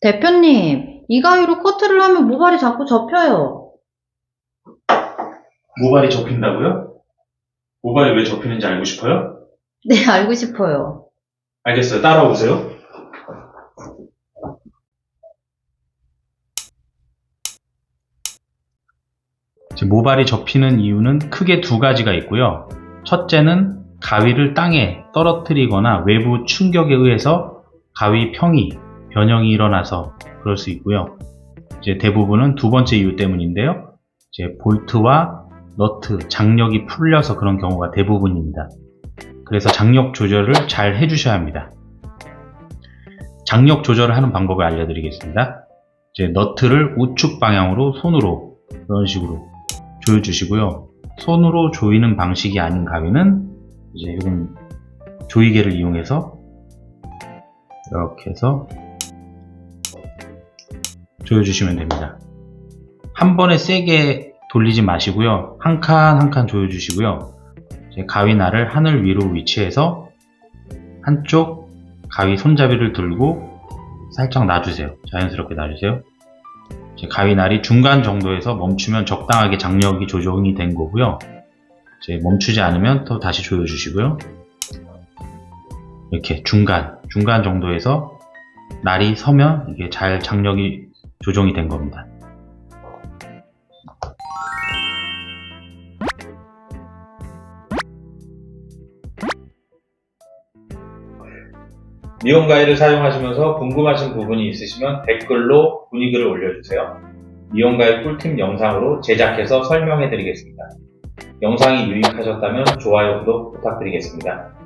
대표님, 이 가위로 커트를 하면 모발이 자꾸 접혀요. 모발이 접힌다고요? 모발이 왜 접히는지 알고 싶어요? 네, 알고 싶어요. 알겠어요. 따라오세요. 이제 모발이 접히는 이유는 크게 두 가지가 있고요. 첫째는 가위를 땅에 떨어뜨리거나 외부 충격에 의해서 가위 평이, 변형이 일어나서 그럴 수 있고요. 이제 대부분은 두 번째 이유 때문인데요. 이제 볼트와 너트, 장력이 풀려서 그런 경우가 대부분입니다. 그래서 장력 조절을 잘 해주셔야 합니다. 장력 조절을 하는 방법을 알려드리겠습니다. 이제 너트를 우측 방향으로 손으로 이런 식으로 조여주시고요. 손으로 조이는 방식이 아닌 가위는 이제 이건 조이개를 이용해서 이렇게 해서 조여주시면 됩니다. 한 번에 세게 돌리지 마시고요. 한 칸 한 칸 조여주시고요. 가위날을 하늘 위로 위치해서 한쪽 가위 손잡이를 들고 살짝 놔주세요. 자연스럽게 놔주세요. 가위날이 중간 정도에서 멈추면 적당하게 장력이 조정이 된 거고요. 멈추지 않으면 또 다시 조여주시고요. 이렇게 중간, 중간 정도에서 날이 서면 이게 잘 장력이 조정이 된 겁니다. 미용 가위를 사용하시면서 궁금하신 부분이 있으시면 댓글로 문의글을 올려주세요. 미용 가위 꿀팁 영상으로 제작해서 설명해 드리겠습니다. 영상이 유익하셨다면 좋아요, 구독 부탁드리겠습니다.